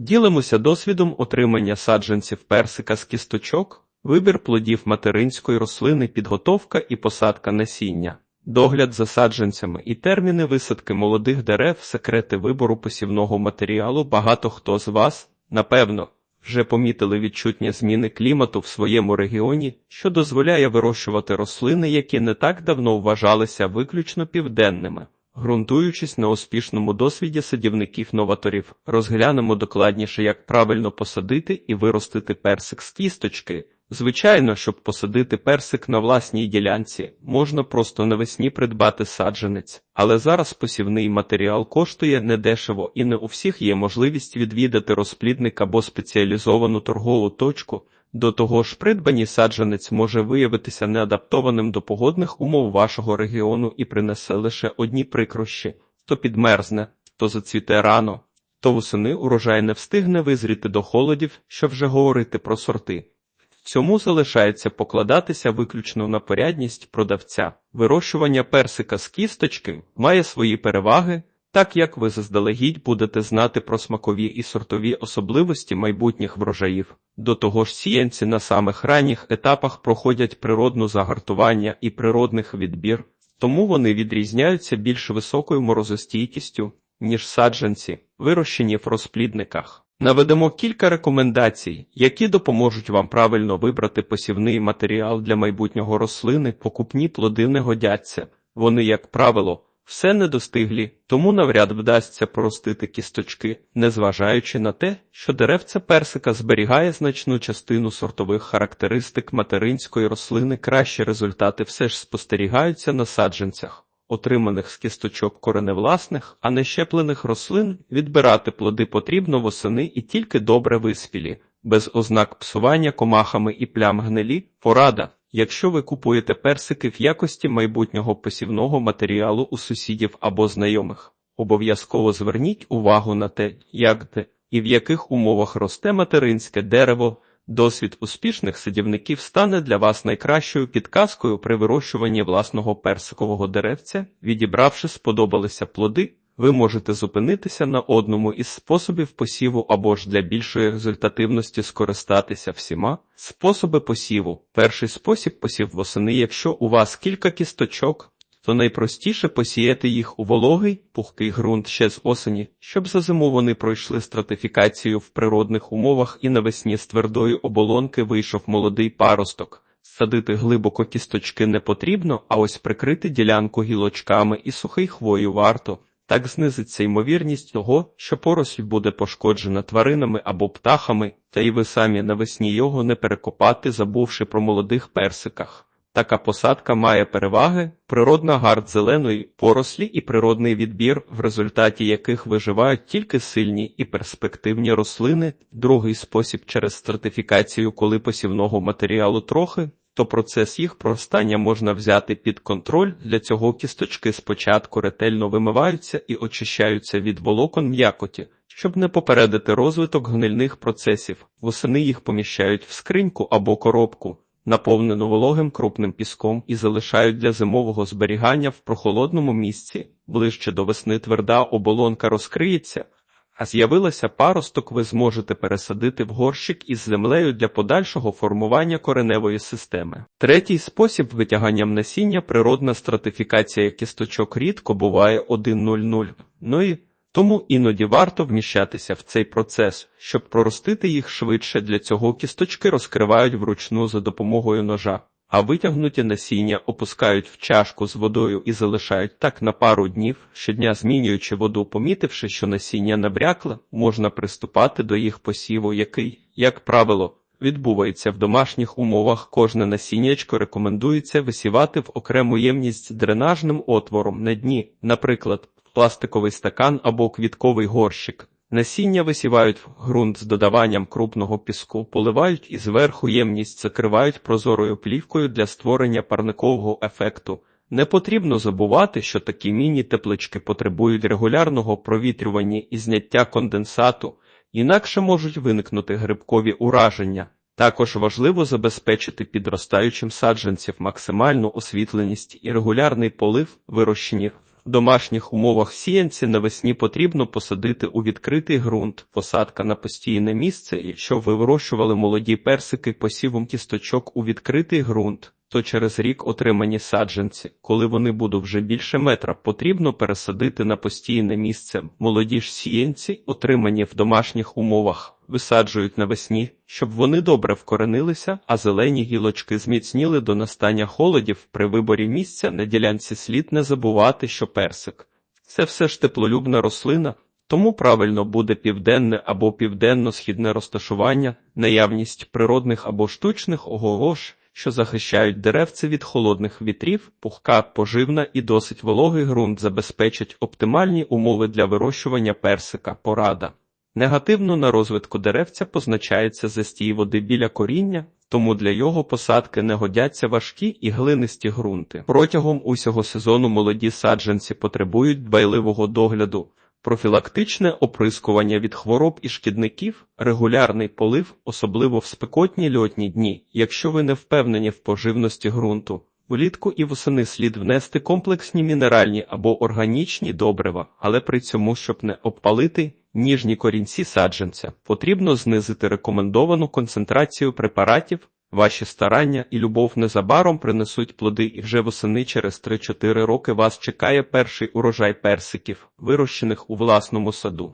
Ділимося досвідом отримання саджанців персика з кісточок, вибір плодів материнської рослини, підготовка і посадка насіння, догляд за саджанцями і терміни висадки молодих дерев, секрети вибору посівного матеріалу. Багато хто з вас, напевно, вже помітили відчутні зміни клімату в своєму регіоні, що дозволяє вирощувати рослини, які не так давно вважалися виключно південними. Ґрунтуючись на успішному досвіді садівників-новаторів, розглянемо докладніше, як правильно посадити і виростити персик з кісточки. Звичайно, щоб посадити персик на власній ділянці, можна просто навесні придбати саджанець, але зараз посівний матеріал коштує недешево і не у всіх є можливість відвідати розплідник або спеціалізовану торгову точку. До того ж, придбаний саджанець може виявитися неадаптованим до погодних умов вашого регіону і принесе лише одні прикрощі то підмерзне, то зацвіте рано, то восени урожай не встигне визріти до холодів, що вже говорити про сорти. Цьому залишається покладатися виключно на порядність продавця. Вирощування персика з кісточки має свої переваги, так як ви заздалегідь будете знати про смакові і сортові особливості майбутніх врожаїв. До того ж, сіянці на самих ранніх етапах проходять природну загартування і природних відбір, тому вони відрізняються більш високою морозостійкістю, ніж саджанці, вирощені в розплідниках. Наведемо кілька рекомендацій, які допоможуть вам правильно вибрати посівний матеріал для майбутнього рослини, покупні плоди не годяться. Вони, як правило, все недостиглі, тому навряд вдасться простити кісточки, незважаючи на те, що деревце персика зберігає значну частину сортових характеристик материнської рослини, кращі результати все ж спостерігаються на саджанцях. Отриманих з кісточок кореневласних, а не щеплених рослин, відбирати плоди потрібно восени і тільки добре виспілі, без ознак псування комахами і плям гнилі, порада. Якщо ви купуєте персики в якості майбутнього посівного матеріалу у сусідів або знайомих, обов'язково зверніть увагу на те, як де і в яких умовах росте материнське дерево. Досвід успішних садівників стане для вас найкращою підказкою при вирощуванні власного персикового деревця. Відібравши сподобалися плоди, ви можете зупинитися на одному із способів посіву або ж для більшої результативності скористатися всіма. Способи посіву. Перший спосіб посів восени, якщо у вас кілька кісточок, то найпростіше посіяти їх у вологий, пухкий ґрунт ще з осені, щоб за зиму вони пройшли стратифікацію в природних умовах і навесні з твердої оболонки вийшов молодий паросток. Садити глибоко кісточки не потрібно, а ось прикрити ділянку гілочками і сухий хвою варто. Так знизиться ймовірність того, що поросль буде пошкоджена тваринами або птахами, та й ви самі навесні його не перекопати, забувши про молодих персиках. Така посадка має переваги, природна гард зеленої порослі і природний відбір, в результаті яких виживають тільки сильні і перспективні рослини. Другий спосіб через стратифікацію, коли посівного матеріалу трохи, то процес їх проростання можна взяти під контроль. Для цього кісточки спочатку ретельно вимиваються і очищаються від волокон м'якоті. Щоб не попередити розвиток гнильних процесів, восени їх поміщають в скриньку або коробку наповнену вологим крупним піском і залишають для зимового зберігання в прохолодному місці. Ближче до весни тверда оболонка розкриється, а з'явилася паросток, ви зможете пересадити в горщик із землею для подальшого формування кореневої системи. Третій спосіб витяганням насіння природна стратифікація кісточок рідко буває 1-0-0. Ну і тому іноді варто вміщатися в цей процес, щоб проростити їх швидше. Для цього кісточки розкривають вручну за допомогою ножа, а витягнуті насіння опускають в чашку з водою і залишають так на пару днів, щодня змінюючи воду, помітивши, що насіння набрякло, можна приступати до їх посіву, який, як правило, відбувається в домашніх умовах. Кожне насіннячко рекомендується висівати в окрему ємність з дренажним отвором на дні, наприклад пластиковий стакан або квітковий горщик. Насіння висівають в ґрунт з додаванням крупного піску, поливають і зверху ємність закривають прозорою плівкою для створення парникового ефекту. Не потрібно забувати, що такі міні-теплички потребують регулярного провітрювання і зняття конденсату, інакше можуть виникнути грибкові ураження. Також важливо забезпечити підростаючим саджанців максимальну освітленість і регулярний полив вирощені В домашніх умовах сіянці навесні потрібно посадити у відкритий ґрунт, посадка на постійне місце. Якщо ви вирощували молоді персики посівом кісточок у відкритий ґрунт, то через рік отримані саджанці, коли вони будуть вже більше метра, потрібно пересадити на постійне місце. Молоді ж сіянці, отримані в домашніх умовах, висаджують навесні, щоб вони добре вкоренилися, а зелені гілочки зміцніли до настання холодів. При виборі місця на ділянці слід не забувати, що персик це все ж теплолюбна рослина, тому правильно буде південне або південно-східне розташування, наявність природних або штучних огорож, що захищають деревце від холодних вітрів, пухка, поживна і досить вологий ґрунт забезпечать оптимальні умови для вирощування персика. Порада. Негативно на розвитку деревця позначається застій води біля коріння, тому для його посадки не годяться важкі і глинисті ґрунти. Протягом усього сезону молоді саджанці потребують дбайливого догляду, профілактичне оприскування від хвороб і шкідників, регулярний полив, особливо в спекотні льотні дні, якщо ви не впевнені в поживності ґрунту. Влітку і восени слід внести комплексні мінеральні або органічні добрива, але при цьому, щоб не обпалити ніжні корінці саджанця, потрібно знизити рекомендовану концентрацію препаратів. Ваші старання і любов незабаром принесуть плоди, і вже восени через 3-4 роки вас чекає перший урожай персиків, вирощених у власному саду.